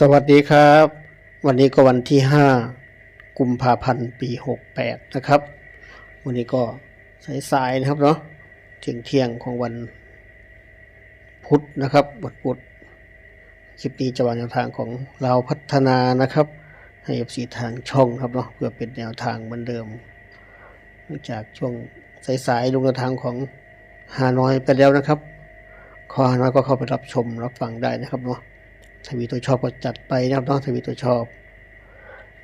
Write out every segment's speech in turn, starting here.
สวัสดีครับ วันนี้ก็วันที่ 5 กุมภาพันธ์ปี 68 นะครับ วันนี้ก็สายๆนะครับเนาะเที่ยงเที่ยงของวันพุธนะครับวันพุธคลิปนี้จะวางแนวทางของเราพัฒนานะครับให้เอฟซีทางช่องครับเนาะเพื่อเป็นแนวทางเหมือนเดิมเนื่องจากช่วงสายๆลงแนวทางของฮานอยไปแล้วนะครับ ขอฮานอยก็เข้าไปรับชมรับฟังได้นะครับเนาะ ถ้ามีตัวชอบก็จัดไปนะครับเนาะถ้ามีตัวชอบ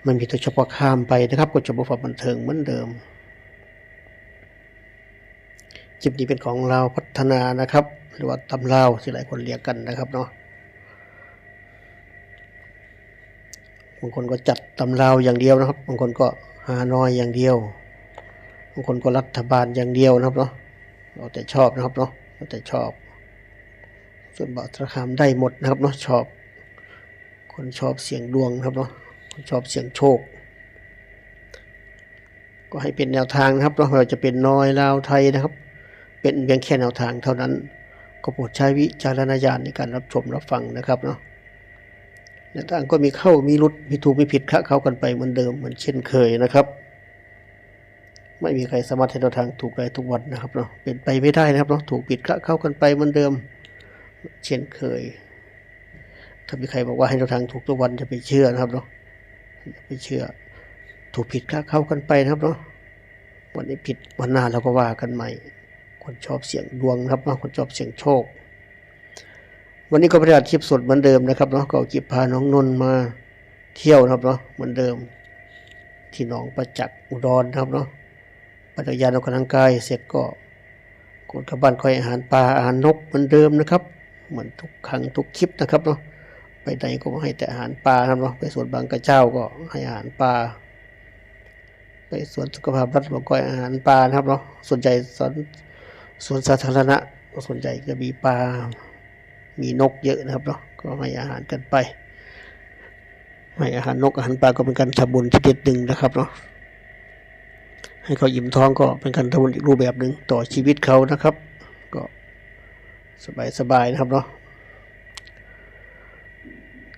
มันมีตัวชอบก็ข้ามไปนะครับก็จะบฟังบันเทิงเหมือนเดิมคลิปนี้เป็นของเราพัฒนานะครับ หรือว่าตำลาวที่หลายคนเรียกกันนะครับเนาะบางคนก็จัดตำลาวอย่างเดียวนะครับบางคนก็หาน้อยอย่างเดียวบางคนก็รัฐบาลอย่างเดียวนะครับเนาะเราแต่ชอบนะครับเนาะเราแต่ชอบ ส่วนบาทราคามได้หมดนะครับเนาะชอบ คนชอบเสียงดวงครับเนาะคนชอบเสียงโชค ก็ให้เป็นแนวทางนะครับเนาะเราจะเป็นน้อยลาวไทยนะครับ เป็นเพียงแค่แนวทางเท่านั้น ก็โปรดใช้วิจารณญาณในการรับชมรับฟังนะครับเนาะแนวทางก็มีเข้ามีรุดมีถูกมีผิดคะเข้ากันไปเหมือนเดิมเหมือนเช่นเคยนะครับ ไม่มีใครสามารถให้แนวทางถูกได้ทุกวันนะครับเนาะเป็นไปไม่ได้นะครับเนาะถูกผิดคะเข้ากันไปเหมือนเดิมเช่นเคย ถ้ามีใครบอกว่าให้เราทางถูกทุกวันจะไปเชื่อนะครับเนาะอย่าไปเชื่อ ถูกผิดก็เข้ากันไปนะครับเนาะวันนี้ผิดวันหน้าเราก็ว่ากันใหม่ คนชอบเสียงดวงนะครับเนาะคนชอบเสียงโชค วันนี้ก็ประกาศคลิปสดเหมือนเดิมนะครับเนาะก็คลิปพาน้องนนท์มาเที่ยวนะครับเนาะเหมือนเดิม ที่หนองประจักษ์อุดรนะครับเนาะปัจจัยานออกกำลังกายเสร็จก็กดกลับบ้านคอยอาหารปลาอาหารนกเหมือนเดิมนะครับ เหมือนทุกครั้งทุกคลิปนะครับเนาะ ไปไหนก็ให้แต่อาหารปลาครับเนาะไปสวนบางกระเจ้าก็ให้อาหารปลาไปสวนสุขภาพรัฐบอกก็ให้อาหารปลาครับเนาะส่วนใหญ่สวนสวนสาธารณะส่วนใหญ่จะมีปลา มีนกเยอะนะครับเนาะก็ให้อาหารกันไปให้อาหารนกอาหารปลาก็เป็นการทำบุญที่เด็ดหนึ่งนะครับเนาะให้เขาอิ่มท้องก็เป็นการทำบุญอีกรูปแบบหนึ่งต่อชีวิตเขานะครับ ก็สบายๆนะครับเนาะ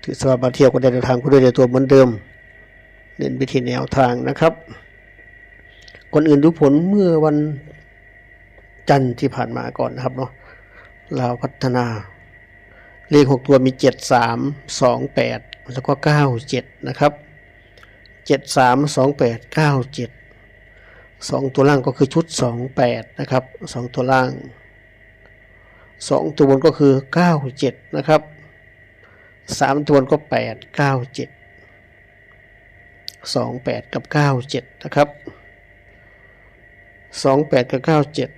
ถือสบายมาเที่ยวก็ได้เดินทางก็ด้วยในตัวเหมือนเดิม เน้นไปที่แนวทางนะครับคนอื่นดูผลเมื่อวันจันทร์ที่ผ่านมาก่อนนะครับเนาะลาวพัฒนา เลขหกตัวมีเจ็ดสามสองแปดแล้วก็เก้าเจ็ดนะครับเจ็ดสามสองแปดเก้าเจ็ดสองตัวล่างก็คือชุดสองแปดนะครับสองตัวล่างสองตัวบนก็คือเก้าเจ็ดนะครับ สามตัวนก็แปดเก้าเจ็ดสองแปดกับเก้าเจ็ดนะครับสองแปดกับเก้าเจ็ด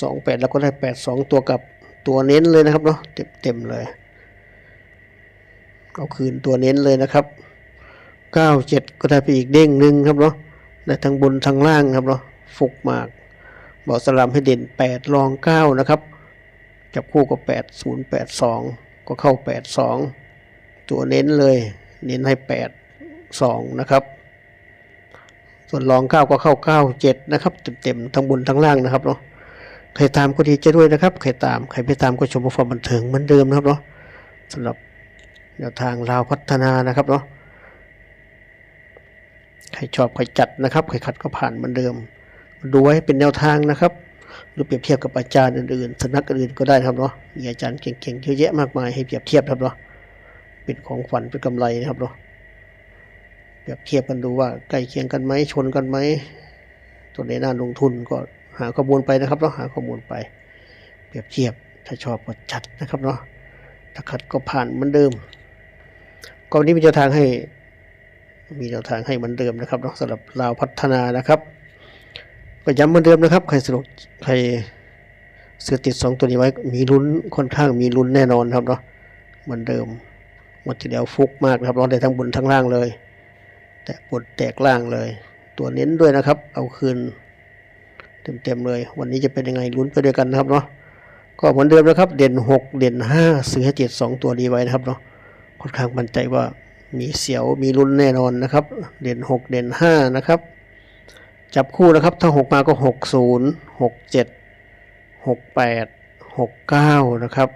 สองแปดแล้วก็ได้แปดสองตัวกับตัวเน้นเลยนะครับเนาะเต็มเต็มๆเลยเอาคืนตัวเน้นเลยนะครับเก้าเจ็ดก็ได้ไปอีกเด้งหนึ่งครับเนาะได้ทั้งบนทั้งล่างครับเนาะฟุกมากบอกสลัมให้เด่นแปดรองเก้านะครับ จับคู่ก็แปดศูนย์แปดสอง ก็เข้าแปดสองตัวเน้นเลย เน้นให้แปดสองนะครับ ส่วนรองเก้าก็เข้าเก้าเจ็ดนะครับ เต็มๆทั้งบนทั้งล่างนะครับเนาะใครตามก็ดีใจด้วยนะครับ ใครตามใครไม่ตามก็ชมความบันเทิงเหมือนเดิมนะครับเนาะสำหรับแนวทางลาวพัฒนานะครับเนาะใครชอบใครจัดนะครับ ใครขัดก็ผ่านเหมือนเดิม ดูไว้เป็นแนวทางนะครับ ดูเปรียบเทียบกับอาจารย์อื่นๆสำนักอื่นก็ได้ครับเนาะมีอาจารย์เก่งๆเยอะแยะมากมายให้เปรียบเทียบครับเนาะเป็นของขวัญเป็นกำไรนะครับเนาะเปรียบเทียบกันดูว่าใกล้เคียงกันไหมชนกันไหมตัวไหนน่าลงทุนก็หาข้อมูลไปนะครับเนาะหาข้อมูลไป เปรียบเทียบถ้าชอบก็จัดนะครับเนาะถ้าขัดก็ผ่านเหมือนเดิมก็วันนี้มีแนวทางให้มีแนวทางให้เหมือนเดิมนะครับเนาะสำหรับลาวพัฒนานะครับ ก็ย้ำเหมือนเดิมนะครับ ใครสนุกใครเสือติดสองตัวนี้ไว้มีลุ้นค่อนข้างมีลุ้นแน่นอนครับเนาะเหมือนเดิมหมดทีเดียวฟุกมากนะครับเราได้ทั้งบนทั้งล่างเลย แตกบนแตกล่างเลย ตัวเน้นด้วยนะครับ เอาคืนเต็มๆเลย วันนี้จะเป็นยังไงลุ้นไปด้วยกันนะครับเนาะก็เหมือนเดิมนะครับ เด่นหกเด่นห้าเสือเจ็ดสองตัวดีไว้นะครับเนาะค่อนข้างมั่นใจว่ามีเสียวมีลุ้นแน่นอนนะครับ เด่นหกเด่นห้านะครับ จับคู่นะครับ ถ้าหกมาก็หกศูนย์หกเจ็ดหกแปดหกเก้านะครับ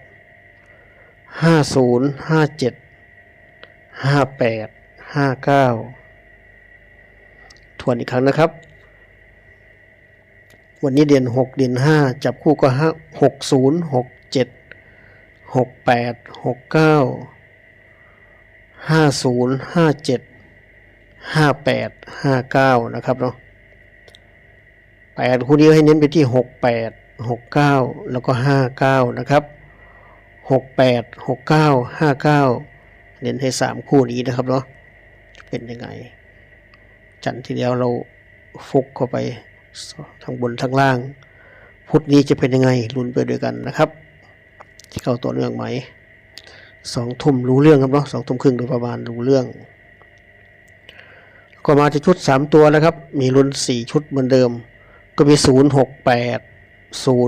ห้าศูนย์ห้าเจ็ดห้าแปดห้าเก้าทวนอีกครั้งนะครับ วันนี้เด่นหกเด่นห้าจับคู่ก็ห้าหกศูนย์หกเจ็ดหกแปดหกเก้าห้าศูนย์ห้าเจ็ดห้าแปดห้าเก้านะครับเนาะ แปดคู่นี้ให้เน้นไปที่หกแปดหกเก้าแล้วก็ห้าเก้านะครับหกแปดหกเก้าห้าเก้าเน้นให้สามคู่นี้นะครับเนาะจะเป็นยังไง จันทร์ที่แล้วเราฟุกเข้าไปทั้งบนทั้งล่าง พุธนี้จะเป็นยังไงลุ้นไปด้วยกันนะครับที่เข้าต่อเนื่องไหมสองทุ่มรู้เรื่องครับเนาะสองทุ่มครึ่งโดยประมาณรู้เรื่อง ก็มาที่ชุดสามตัวนะครับ มีลุ้นสี่ชุดเหมือนเดิม ก็มีศูนย์หกแปดศู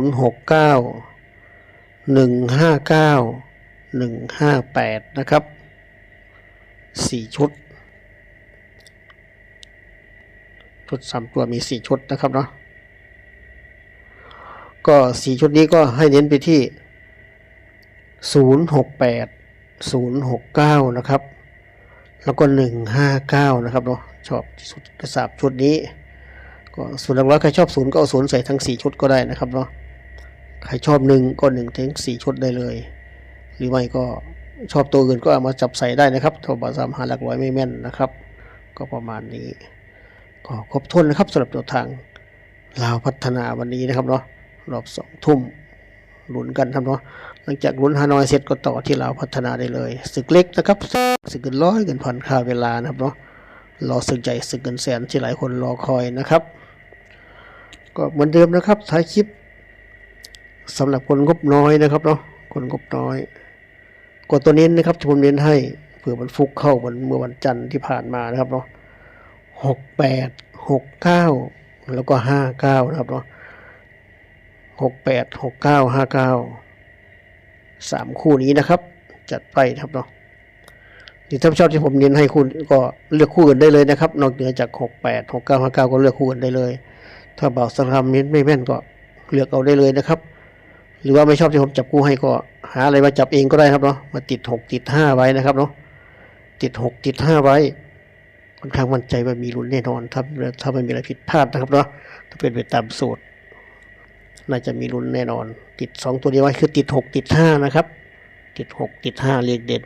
นะครับสี่ชุด ชุดสามตัวมีสี่ชุดนะครับเนาะก็สี่ชุดนี้ก็ให้เน้นไปที่ศูนย์หกแปดศูนะครับ แล้วก็หนึ่งห้าเก้านะครับเนาะชอบที่สุดกระสาบชุดนี้ ก็ส่วนหลักร้อยใครชอบศูนย์ก็เอาศูนย์ใส่ทั้งสี่ชุดก็ได้นะครับเนาะใครชอบหนึ่งก็หนึ่งถึงสี่ชุดได้เลย หรือไม่ก็ชอบตัวอื่นก็เอามาจับใส่ได้นะครับถ้าบาสามหาหลักร้อยไม่แม่นนะครับ ก็ประมาณนี้ก็ครบถ้วนนะครับสำหรับตัวทางลาวพัฒนาวันนี้นะครับเนาะรอบสองทุ่มลุ้นกันครับเนาะหลังจากลุ้นฮานอยเสร็จก็ต่อที่ลาวพัฒนาได้เลย ศึกเล็กนะครับศึกเกินร้อยเกินพันค่าเวลานะครับเนาะ รอศึกใหญ่ศึกเกินแสนที่หลายคนรอคอยนะครับ ก็เหมือนเดิมนะครับท้ายคลิปสำหรับคนงบน้อยนะครับเนาะคนงบน้อย กดตัวนี้นะครับที่ผมเน้นให้เผื่อมันฟุกเข้าเหมือนเมื่อวันจันทร์ที่ผ่านมานะครับเนาะหกแปดหกเก้าแล้วก็ห้าเก้านะครับเนาะหกแปดหกเก้าห้าเก้าสามคู่นี้นะครับ จัดไปนะครับเนาะ นี่ถ้านชอบที่ผมเน้นให้คุณก็เลือกคู่อื่นได้เลยนะครับ นอกเหนือจากหกแปดหกเก้าห้าเก้าก็เลือกคู่อื่นได้เลย ถ้าเบาวสักคำเน้นไม่แม่นก็เลือกเอาได้เลยนะครับ หรือว่าไม่ชอบที่ผมจับคู่ให้ก็หาอะไรมาจับเองก็ได้ครับเนาะมาติดหกติดห้าไว้นะครับเนาะติดหกติดห้าไว้ค่อนข้างมั่นใจว่ามีลุ้นแน่นอนถ้าถ้าไม่มีอะไรผิดพลาดนะครับเนาะถ้าเป็นไปตามสูตรน่าจะมีลุ้นแน่นอน ติดสองตัวนี้ไว้คือติดหกติดห้านะครับ ติดหกติดห้าเรียกเด่น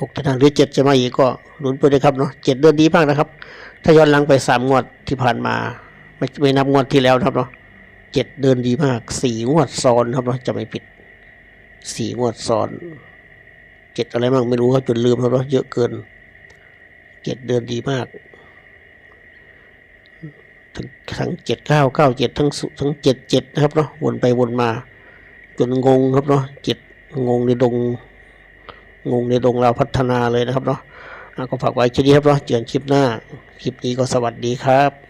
หกติดห้าหรือเจ็ดจะมาอีกก็หลุนไปเลยครับเนาะเจ็ดเดือนดีมากนะครับ ถ้าย้อนหลังไปสามงวดที่ผ่านมา ไม่ไม่นับงวดที่แล้วครับเนาะเจ็ดเดินดีมากสี่งวดซ้อนครับเนาะจะไม่ผิดสี่งวดซ้อนเจ็ดอะไรบ้างไม่รู้ครับจนลืมแล้วเนอะเยอะเกินเจ็ดเดือนดีมาก ทั้งทั้งเจ็ดเก้าเก้าเจ็ดทั้งทั้งเจ็ดเจ็ดนะครับเนาะวนไปวนมา จนงงครับเนาะเจ็ดงงในดง งงในดงเราพัฒนาเลยนะครับเนาะก็ฝากไว้แค่นี้ครับเนาะเจอกันคลิปหน้า คลิปนี้ก็สวัสดีครับ